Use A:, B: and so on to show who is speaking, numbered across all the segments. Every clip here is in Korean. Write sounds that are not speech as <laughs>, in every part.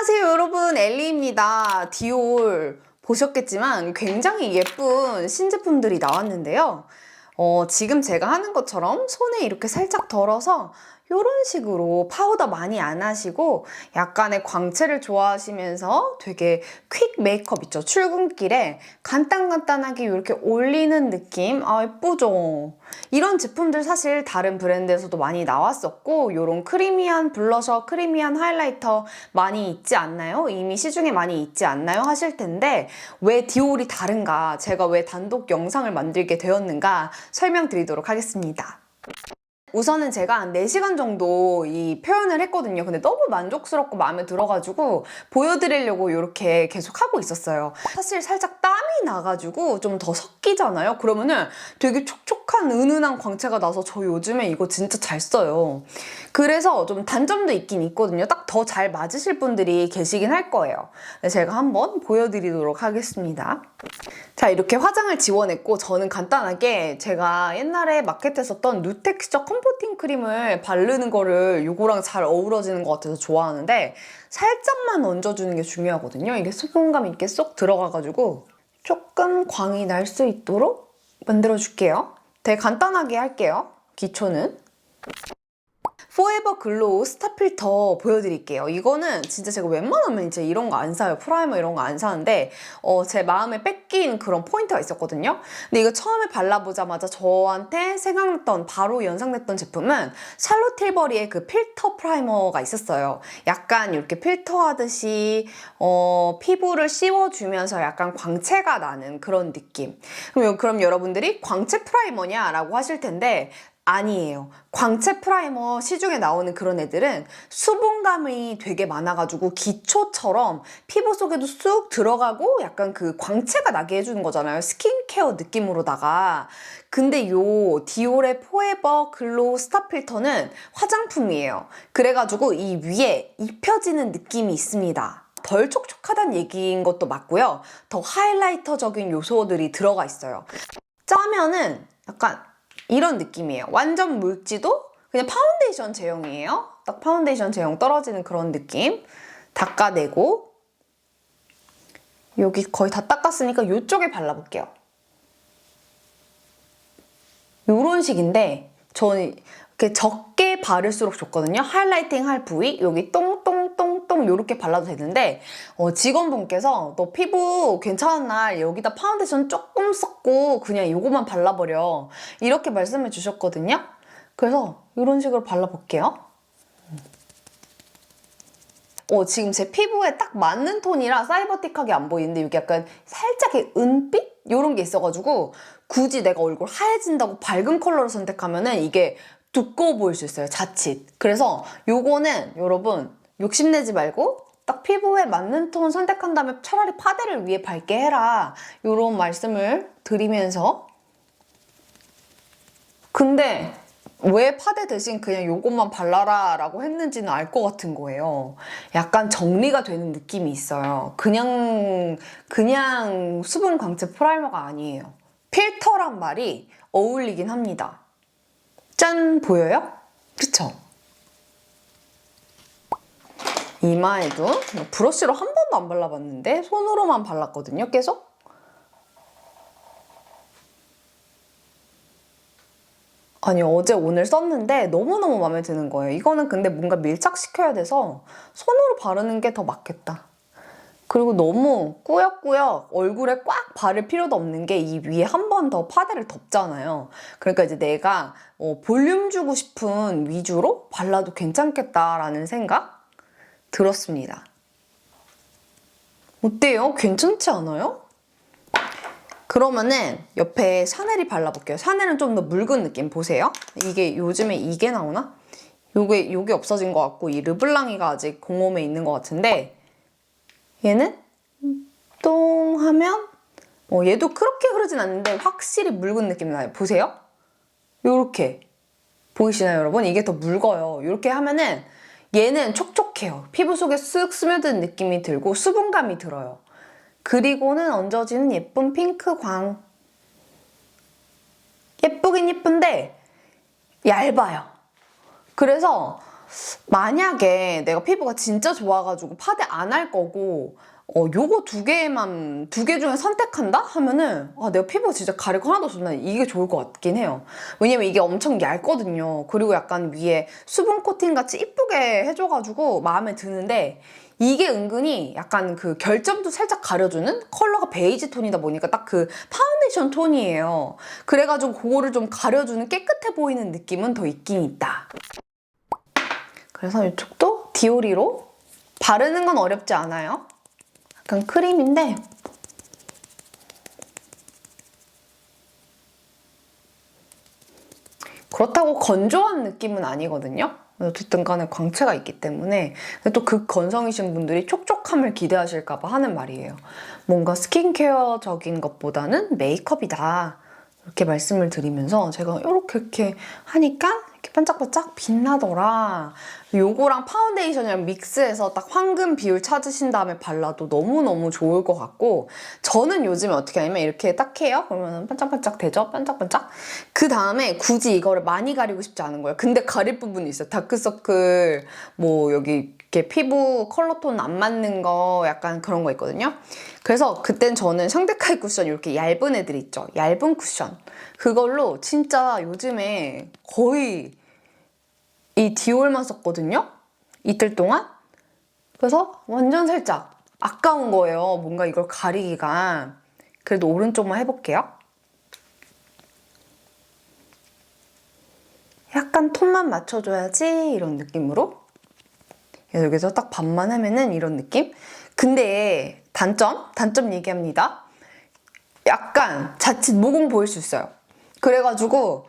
A: 안녕하세요 여러분 엘리입니다. 디올 보셨겠지만 굉장히 예쁜 신제품들이 나왔는데요. 어, 지금 제가 하는 것처럼 손에 이렇게 살짝 덜어서 이런 식으로 파우더 많이 안 하시고 약간의 광채를 좋아하시면서 되게 퀵 메이크업 있죠. 출근길에 간단간단하게 이렇게 올리는 느낌. 아, 예쁘죠? 이런 제품들 사실 다른 브랜드에서도 많이 나왔었고 이런 크리미한 블러셔, 크리미한 하이라이터 많이 있지 않나요? 이미 시중에 많이 있지 않나요? 하실 텐데 왜 디올이 다른가? 제가 왜 단독 영상을 만들게 되었는가 설명드리도록 하겠습니다. 우선은 제가 한 4시간 정도 이 표현을 했거든요. 근데 너무 만족스럽고 마음에 들어가지고 보여드리려고 이렇게 계속 하고 있었어요. 사실 살짝 땀이 나가지고 좀 더 섞이잖아요. 그러면은 되게 촉촉한 은은한 광채가 나서 저 요즘에 이거 진짜 잘 써요. 그래서 좀 단점도 있긴 있거든요. 딱 더 잘 맞으실 분들이 계시긴 할 거예요. 네, 제가 한번 보여드리도록 하겠습니다. 자 이렇게 화장을 지원했고 저는 간단하게 제가 옛날에 마켓에 썼던 누텍스처 컴포팅 크림을 바르는 거를 요거랑 잘 어우러지는 것 같아서 좋아하는데 살짝만 얹어주는 게 중요하거든요. 이게 수분감 있게 쏙 들어가가지고 조금 광이 날 수 있도록 만들어줄게요. 되게 간단하게 할게요. 기초는. 포에버 글로우 스타 필터 보여드릴게요. 이거는 진짜 제가 웬만하면 이제 이런 거 안 사요. 프라이머 이런 거 안 사는데 어, 제 마음에 뺏긴 그런 포인트가 있었거든요. 근데 이거 처음에 발라보자마자 저한테 생각났던 바로 연상됐던 제품은 샬롯 틸버리의 그 필터 프라이머가 있었어요. 약간 이렇게 필터하듯이 어, 피부를 씌워주면서 약간 광채가 나는 그런 느낌. 그럼, 그럼 여러분들이 광채 프라이머냐라고 하실 텐데 아니에요. 광채 프라이머 시중에 나오는 그런 애들은 수분감이 되게 많아가지고 기초처럼 피부 속에도 쑥 들어가고 약간 그 광채가 나게 해주는 거잖아요. 스킨케어 느낌으로다가. 근데 요 디올의 포에버 글로우 스타 필터는 화장품이에요. 그래가지고 이 위에 입혀지는 느낌이 있습니다. 덜 촉촉하다는 얘기인 것도 맞고요. 더 하이라이터적인 요소들이 들어가 있어요. 짜면은 약간 이런 느낌이에요. 완전 묽지도 그냥 파운데이션 제형이에요. 딱 파운데이션 제형 떨어지는 그런 느낌. 닦아내고 여기 거의 다 닦았으니까 이쪽에 발라볼게요. 이런 식인데 저는 이렇게 적게 바를수록 좋거든요. 하이라이팅 할 부위 여기 똥 똥똥똥 이렇게 발라도 되는데 어, 직원분께서 너 피부 괜찮은 날 여기다 파운데이션 조금 썼고 그냥 이거만 발라버려 이렇게 말씀해 주셨거든요. 그래서 이런 식으로 발라볼게요. 어, 지금 제 피부에 딱 맞는 톤이라 사이버틱하게 안 보이는데 여기 약간 살짝 은빛? 이런 게 있어가지고 굳이 내가 얼굴 하얘진다고 밝은 컬러를 선택하면은 이게 두꺼워 보일 수 있어요, 자칫. 그래서 요거는 여러분 욕심내지 말고 딱 피부에 맞는 톤 선택한다면 차라리 파데를 위에 밝게 해라. 요런 말씀을 드리면서 근데 왜 파데 대신 그냥 요것만 발라라 라고 했는지는 알 것 같은 거예요. 약간 정리가 되는 느낌이 있어요. 그냥, 그냥 수분 광채 프라이머가 아니에요. 필터란 말이 어울리긴 합니다. 짠! 보여요? 그쵸? 이마에도 브러쉬로 한 번도 안 발라봤는데 손으로만 발랐거든요, 계속? 아니 어제 오늘 썼는데 너무너무 마음에 드는 거예요. 이거는 근데 뭔가 밀착시켜야 돼서 손으로 바르는 게 더 맞겠다. 그리고 너무 꾸역꾸역 얼굴에 꽉 바를 필요도 없는 게 이 위에 한 번 더 파데를 덮잖아요. 그러니까 이제 내가 어, 볼륨 주고 싶은 위주로 발라도 괜찮겠다라는 생각 들었습니다. 어때요? 괜찮지 않아요? 그러면은 옆에 샤넬이 발라볼게요. 샤넬은 좀 더 묽은 느낌 보세요. 이게 요즘에 이게 나오나? 요게 요게 없어진 것 같고 이 르블랑이가 아직 공홈에 있는 것 같은데 얘는 똥 하면 어, 얘도 그렇게 흐르진 않는데 확실히 묽은 느낌이 나요. 보세요. 요렇게 보이시나요 여러분? 이게 더 묽어요. 이렇게 하면은 얘는 촉촉해요. 피부 속에 쓱 스며드는 느낌이 들고 수분감이 들어요. 그리고는 얹어지는 예쁜 핑크 광. 예쁘긴 예쁜데 얇아요. 그래서 만약에 내가 피부가 진짜 좋아가지고 파데 안 할 거고 어, 요거 두 개만, 두 개 중에 선택한다? 하면은, 아, 내가 피부가 진짜 거 하나도. 난 이게 좋을 것 같긴 해요. 왜냐면 이게 엄청 얇거든요. 그리고 약간 위에 수분 코팅 같이 이쁘게 해줘가지고 마음에 드는데, 이게 은근히 약간 그 결점도 살짝 가려주는 컬러가 베이지 톤이다 보니까 딱 그 파운데이션 톤이에요. 그래가지고 그거를 좀 가려주는 깨끗해 보이는 느낌은 더 있긴 있다. 그래서 이쪽도 디오리로 바르는 건 어렵지 않아요. 약간 크림인데 그렇다고 건조한 느낌은 아니거든요. 어쨌든 간에 광채가 있기 때문에 또 극건성이신 분들이 촉촉함을 기대하실까 봐 하는 말이에요. 뭔가 스킨케어적인 것보다는 메이크업이다. 이렇게 말씀을 드리면서 제가 이렇게 이렇게 하니까 이렇게 반짝반짝 빛나더라. 요거랑 파운데이션이랑 믹스해서 딱 황금 비율 찾으신 다음에 발라도 너무너무 좋을 것 같고 저는 요즘에 어떻게 하냐면 이렇게 딱 해요. 그러면 반짝반짝 되죠? 반짝반짝. 그 다음에 굳이 이거를 많이 가리고 싶지 않은 거예요. 근데 가릴 부분이 있어요. 다크서클 뭐 여기 이렇게 피부 컬러 톤 안 맞는 거 약간 그런 거 있거든요. 그래서 그땐 저는 샹데카이 쿠션 이렇게 얇은 애들 있죠. 얇은 쿠션. 그걸로 진짜 요즘에 거의 이 디올만 썼거든요. 이틀 동안. 그래서 완전 살짝 아까운 거예요. 뭔가 이걸 가리기가. 그래도 오른쪽만 해볼게요. 약간 톤만 맞춰줘야지 이런 느낌으로. 여기서 딱 반만 하면은 이런 느낌? 근데 단점? 단점 얘기합니다. 약간 자칫 모공 보일 수 있어요. 그래가지고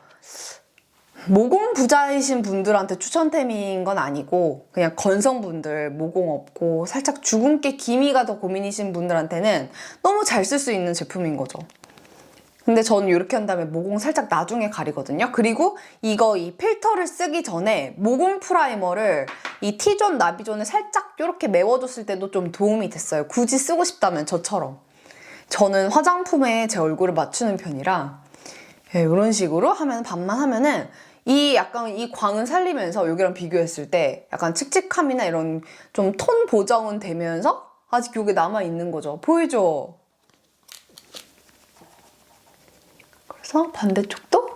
A: 모공 부자이신 분들한테 추천템인 건 아니고 그냥 건성분들 모공 없고 살짝 주근깨 기미가 더 고민이신 분들한테는 너무 잘 쓸 수 있는 제품인 거죠. 근데 저는 이렇게 한 다음에 모공 살짝 나중에 가리거든요. 그리고 이거 이 필터를 쓰기 전에 모공 프라이머를 이 T존 나비존에 살짝 이렇게 메워줬을 때도 좀 도움이 됐어요. 굳이 쓰고 싶다면 저처럼. 저는 화장품에 제 얼굴을 맞추는 편이라 예, 이런 식으로 하면 반만 하면은 이 약간 이 광은 살리면서 여기랑 비교했을 때 약간 칙칙함이나 이런 좀 톤 보정은 되면서 아직 여기 남아 있는 거죠. 보이죠? 그래서 반대쪽도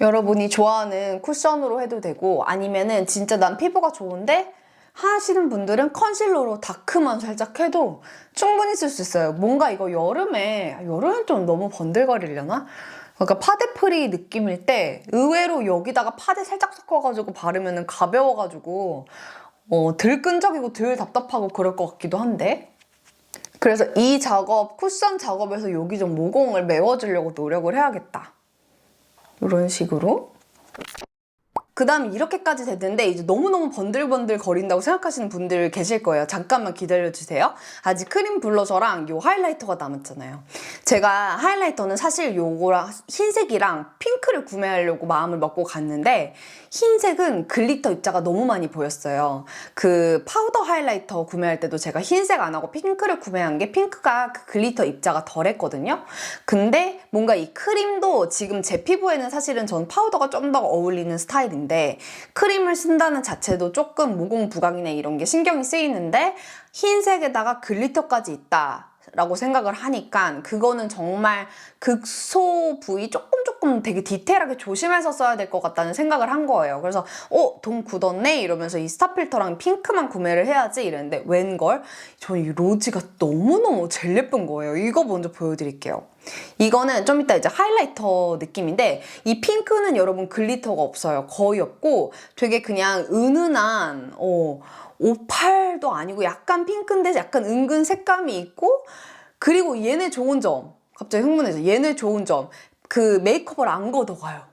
A: 여러분이 좋아하는 쿠션으로 해도 되고 아니면은 진짜 난 피부가 좋은데 하시는 분들은 컨실러로 다크만 살짝 해도 충분히 쓸 수 있어요. 뭔가 이거 여름에 여름엔 좀 너무 번들거리려나? 그러니까 파데 프리 느낌일 때 의외로 여기다가 파데 살짝 섞어가지고 바르면 가벼워가지고 어, 덜 끈적이고 덜 답답하고 그럴 것 같기도 한데 그래서 이 작업, 쿠션 작업에서 여기 좀 모공을 메워주려고 노력을 해야겠다. 이런 식으로. 그 다음 이렇게까지 됐는데 이제 너무너무 번들번들 거린다고 생각하시는 분들 계실 거예요. 잠깐만 기다려주세요. 아직 크림 블러셔랑 요 하이라이터가 남았잖아요. 제가 하이라이터는 사실 요거랑 흰색이랑 핑크를 구매하려고 마음을 먹고 갔는데 흰색은 글리터 입자가 너무 많이 보였어요. 그 파우더 하이라이터 구매할 때도 제가 흰색 안 하고 핑크를 구매한 게 핑크가 그 글리터 입자가 덜했거든요. 근데 뭔가 이 크림도 지금 제 피부에는 사실은 전 파우더가 좀 더 어울리는 스타일인데 크림을 쓴다는 자체도 조금 모공 부각이나 이런 게 신경이 쓰이는데 흰색에다가 글리터까지 있다. 라고 생각을 하니까 그거는 정말 극소 부위 조금 조금 되게 디테일하게 조심해서 써야 될 것 같다는 생각을 한 거예요. 그래서 어? 돈 굳었네? 이러면서 이 스타 필터랑 핑크만 구매를 해야지 이랬는데 웬걸? 저는 이 로지가 너무너무 제일 예쁜 거예요. 이거 먼저 보여드릴게요. 이거는 좀 이따 이제 하이라이터 느낌인데 이 핑크는 여러분 글리터가 없어요. 거의 없고 되게 그냥 은은한 어, 오팔도 아니고 약간 핑크인데 약간 은근 색감이 있고 그리고 얘네 좋은 점 갑자기 흥분해서 얘네 좋은 점 그 메이크업을 안 걷어가요.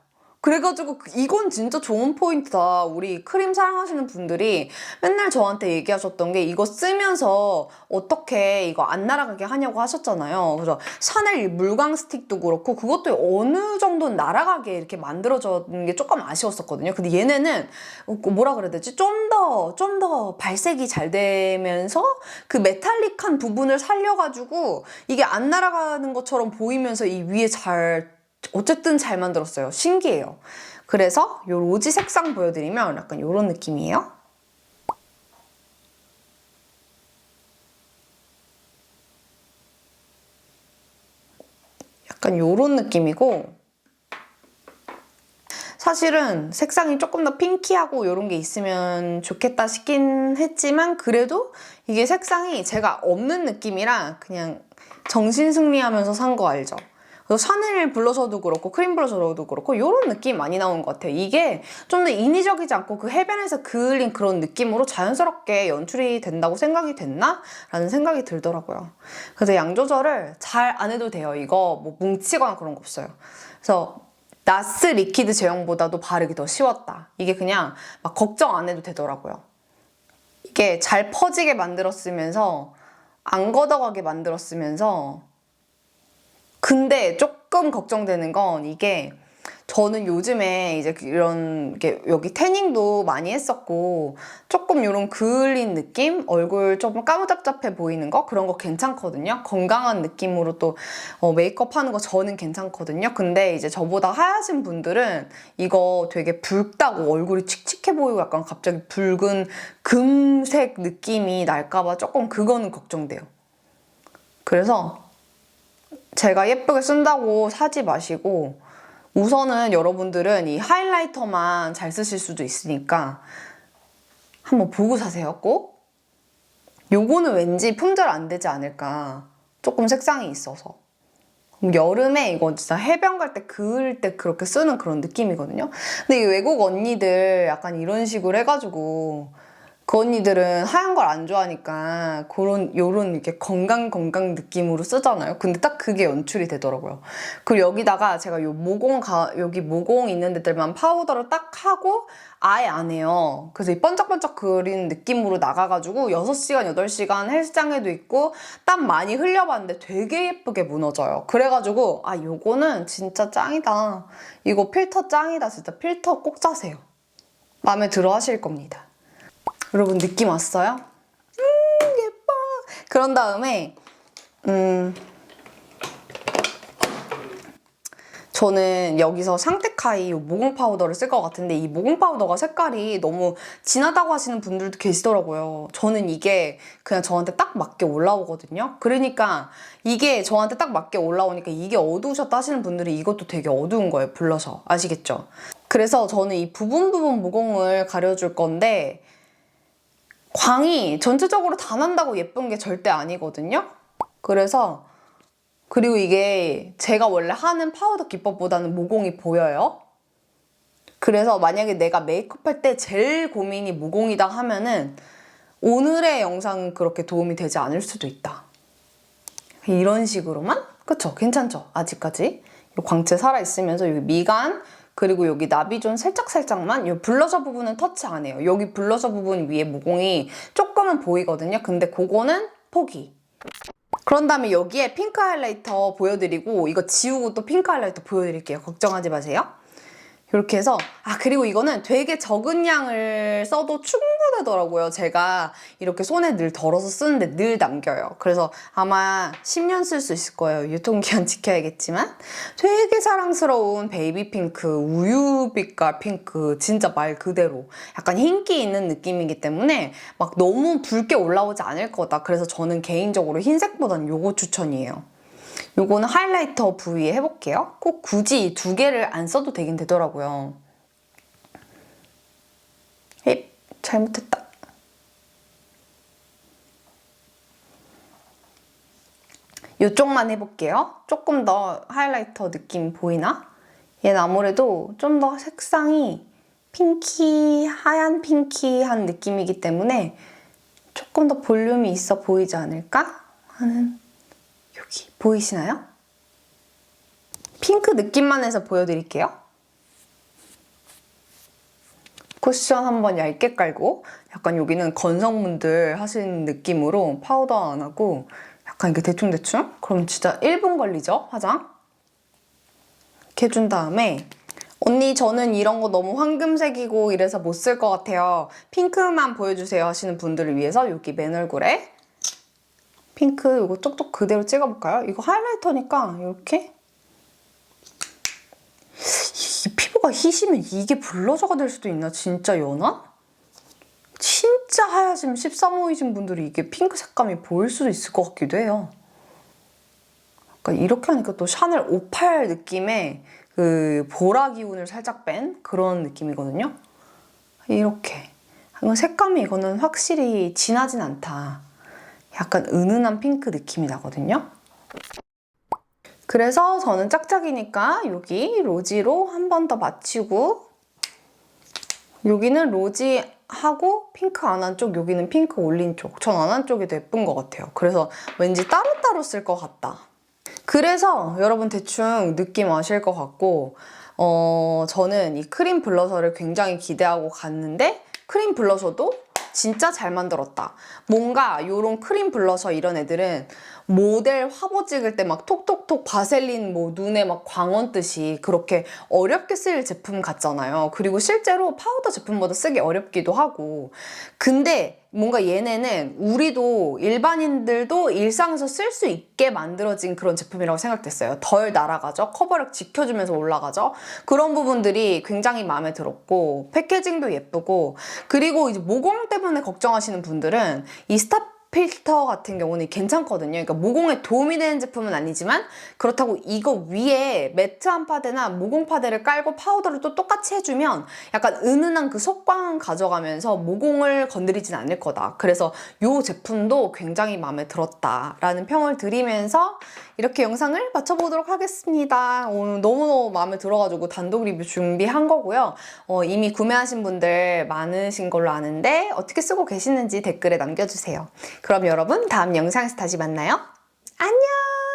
A: 그래가지고 그- 이건 진짜 좋은 포인트다. 우리 크림 사랑하시는 분들이 맨날 저한테 얘기하셨던 게 이거 쓰면서 어떻게 이거 안 날아가게 하냐고 하셨잖아요. 그래서 샤넬 이 물광 스틱도 그렇고 그것도 어느 정도는 날아가게 이렇게 만들어졌는 게 조금 아쉬웠었거든요. 근데 얘네는 어, 그 뭐라 그래야 되지? 좀 더, 좀 더 발색이 잘 되면서 그 메탈릭한 부분을 살려가지고 이게 안 날아가는 것처럼 보이면서 이 위에 잘 어쨌든 잘 만들었어요. 신기해요. 그래서 요 로지 색상 보여드리면 약간 요런 느낌이에요. 약간 요런 느낌이고 사실은 색상이 조금 더 핑키하고 이런 게 있으면 좋겠다 싶긴 했지만 그래도 이게 색상이 제가 없는 느낌이라 그냥 정신 승리하면서 산 거 알죠? 샤넬 블러셔도 그렇고 크림 블러셔도 그렇고 이런 느낌 많이 나오는 것 같아요. 이게 좀 더 인위적이지 않고 그 해변에서 그을린 그런 느낌으로 자연스럽게 연출이 된다고 생각이 됐나? 라는 생각이 들더라고요. 그래서 양 조절을 잘 안 해도 돼요. 이거 뭐 뭉치거나 그런 거 없어요. 그래서 나스 리퀴드 제형보다도 바르기 더 쉬웠다. 이게 그냥 막 걱정 안 해도 되더라고요. 이게 잘 퍼지게 만들었으면서 안 걷어가게 만들었으면서 근데 조금 걱정되는 건 이게 저는 요즘에 이제 이런 게 여기 태닝도 많이 했었고 조금 이런 그을린 느낌? 얼굴 조금 까무잡잡해 보이는 거? 그런 거 괜찮거든요. 건강한 느낌으로 또 어, 메이크업 하는 거 저는 괜찮거든요. 근데 이제 저보다 하얗신 분들은 이거 되게 붉다고 얼굴이 칙칙해 보이고 약간 갑자기 붉은 금색 느낌이 날까봐 조금 그거는 걱정돼요. 그래서 제가 예쁘게 쓴다고 사지 마시고 우선은 여러분들은 이 하이라이터만 잘 쓰실 수도 있으니까 한번 보고 사세요 꼭. 요거는 왠지 품절 안 되지 않을까. 조금 색상이 있어서. 여름에 이거 진짜 해변 갈 때 그을 때 그렇게 쓰는 그런 느낌이거든요. 근데 이 외국 언니들 약간 이런 식으로 해가지고 그 언니들은 하얀 걸 안 좋아하니까 그런 요런 이렇게 건강 건강 느낌으로 쓰잖아요. 근데 딱 그게 연출이 되더라고요. 그리고 여기다가 제가 요 모공 가 여기 모공 있는 데들만 파우더를 딱 하고 아예 안 해요. 그래서 이 번쩍번쩍 그린 느낌으로 나가가지고 6시간, 8시간 헬스장에도 있고 땀 많이 흘려봤는데 되게 예쁘게 무너져요. 그래가지고 아 요거는 진짜 짱이다. 이거 필터 짱이다. 진짜 필터 꼭 짜세요. 마음에 들어 하실 겁니다. 여러분 느낌 왔어요? 음 예뻐. 그런 다음에 음 저는 여기서 샹테카이 모공 파우더를 쓸 것 같은데 이 모공 파우더가 색깔이 너무 진하다고 하시는 분들도 계시더라고요. 저는 이게 그냥 저한테 딱 맞게 올라오거든요. 그러니까 이게 저한테 딱 맞게 올라오니까 이게 어두우셨다 하시는 분들이 이것도 되게 어두운 거예요. 블러셔. 아시겠죠? 그래서 저는 이 부분 부분 모공을 가려줄 건데 광이 전체적으로 다 난다고 예쁜 게 절대 아니거든요. 그래서 그리고 이게 제가 원래 하는 파우더 기법보다는 모공이 보여요. 그래서 만약에 내가 메이크업 할 때 제일 고민이 모공이다 하면은 오늘의 영상은 그렇게 도움이 되지 않을 수도 있다. 이런 식으로만? 그쵸? 괜찮죠? 아직까지. 이 광채 살아있으면서 여기 미간, 그리고 여기 나비존 살짝살짝만 이 블러셔 부분은 터치 안 해요. 여기 블러셔 부분 위에 모공이 조금은 보이거든요. 근데 그거는 포기. 그런 다음에 여기에 핑크 하이라이터 보여드리고 이거 지우고 또 핑크 하이라이터 보여드릴게요. 걱정하지 마세요. 이렇게 해서 아 그리고 이거는 되게 적은 양을 써도 충분하더라고요. 제가 이렇게 손에 늘 덜어서 쓰는데 늘 남겨요. 그래서 아마 10년 쓸 수 있을 거예요. 유통기한 <laughs> 지켜야겠지만 되게 사랑스러운 베이비 핑크, 우유빛깔 핑크 진짜 말 그대로 약간 흰기 있는 느낌이기 때문에 막 너무 붉게 올라오지 않을 거다. 그래서 저는 개인적으로 흰색보다는 요거 추천이에요. 요거는 하이라이터 부위에 해볼게요. 꼭 굳이 두 개를 안 써도 되긴 되더라고요. 헥, 잘못했다. 이쪽만 해볼게요. 조금 더 하이라이터 느낌 보이나? 얘는 아무래도 좀 더 색상이 핑키, 하얀 핑키한 느낌이기 때문에 조금 더 볼륨이 있어 보이지 않을까 하는 여기 보이시나요? 핑크 느낌만 해서 보여드릴게요. 쿠션 한번 얇게 깔고 약간 여기는 건성분들 하시는 느낌으로 파우더 안 하고 약간 이렇게 대충대충? 그럼 진짜 1분 걸리죠? 화장? 이렇게 해준 다음에 언니 저는 이런 거 너무 황금색이고 이래서 못 쓸 것 같아요. 핑크만 보여주세요 하시는 분들을 위해서 여기 맨 얼굴에 핑크 이거 쪽쪽 그대로 찍어볼까요? 이거 하이라이터니까 이렇게 이 피부가 희시면 이게 블러셔가 될 수도 있나? 진짜 연하? 진짜 하얘짐 13호이신 분들이 이게 핑크 색감이 보일 수도 있을 것 같기도 해요. 약간 이렇게 하니까 또 샤넬 58 느낌의 그 보라 기운을 살짝 뺀 그런 느낌이거든요. 이렇게. 색감이 이거는 확실히 진하진 않다. 약간 은은한 핑크 느낌이 나거든요. 그래서 저는 짝짝이니까 여기 로지로 한 번 더 맞추고 여기는 로지하고 핑크 안 한 쪽, 여기는 핑크 올린 쪽. 전 안 한 쪽이 더 예쁜 것 같아요. 그래서 왠지 따로따로 쓸 것 같다. 그래서 여러분 대충 느낌 아실 것 같고 어, 저는 이 크림 블러셔를 굉장히 기대하고 갔는데 크림 블러셔도 진짜 잘 만들었다. 뭔가 요런 크림 블러셔 이런 애들은 모델 화보 찍을 때 막 톡톡톡 바셀린 뭐 눈에 막 광원 뜨시 그렇게 어렵게 쓸 제품 같잖아요. 그리고 실제로 파우더 제품보다 쓰기 어렵기도 하고. 근데 뭔가 얘네는 우리도 일반인들도 일상에서 쓸 수 있게 만들어진 그런 제품이라고 생각됐어요. 덜 날아가죠. 커버력 지켜주면서 올라가죠. 그런 부분들이 굉장히 마음에 들었고 패키징도 예쁘고 그리고 이제 모공 때문에 걱정하시는 분들은 이 스탑 필터 같은 경우는 괜찮거든요. 그러니까 모공에 도움이 되는 제품은 아니지만 그렇다고 이거 위에 매트한 파데나 모공 파데를 깔고 파우더를 또 똑같이 해주면 약간 은은한 그 속광 가져가면서 모공을 건드리진 않을 거다. 그래서 이 제품도 굉장히 마음에 들었다라는 평을 드리면서 이렇게 영상을 마쳐보도록 하겠습니다. 오늘 너무너무 마음에 들어가지고 단독 리뷰 준비한 거고요. 어, 이미 구매하신 분들 많으신 걸로 아는데 어떻게 쓰고 계시는지 댓글에 남겨주세요. 그럼 여러분 다음 영상에서 다시 만나요. 안녕!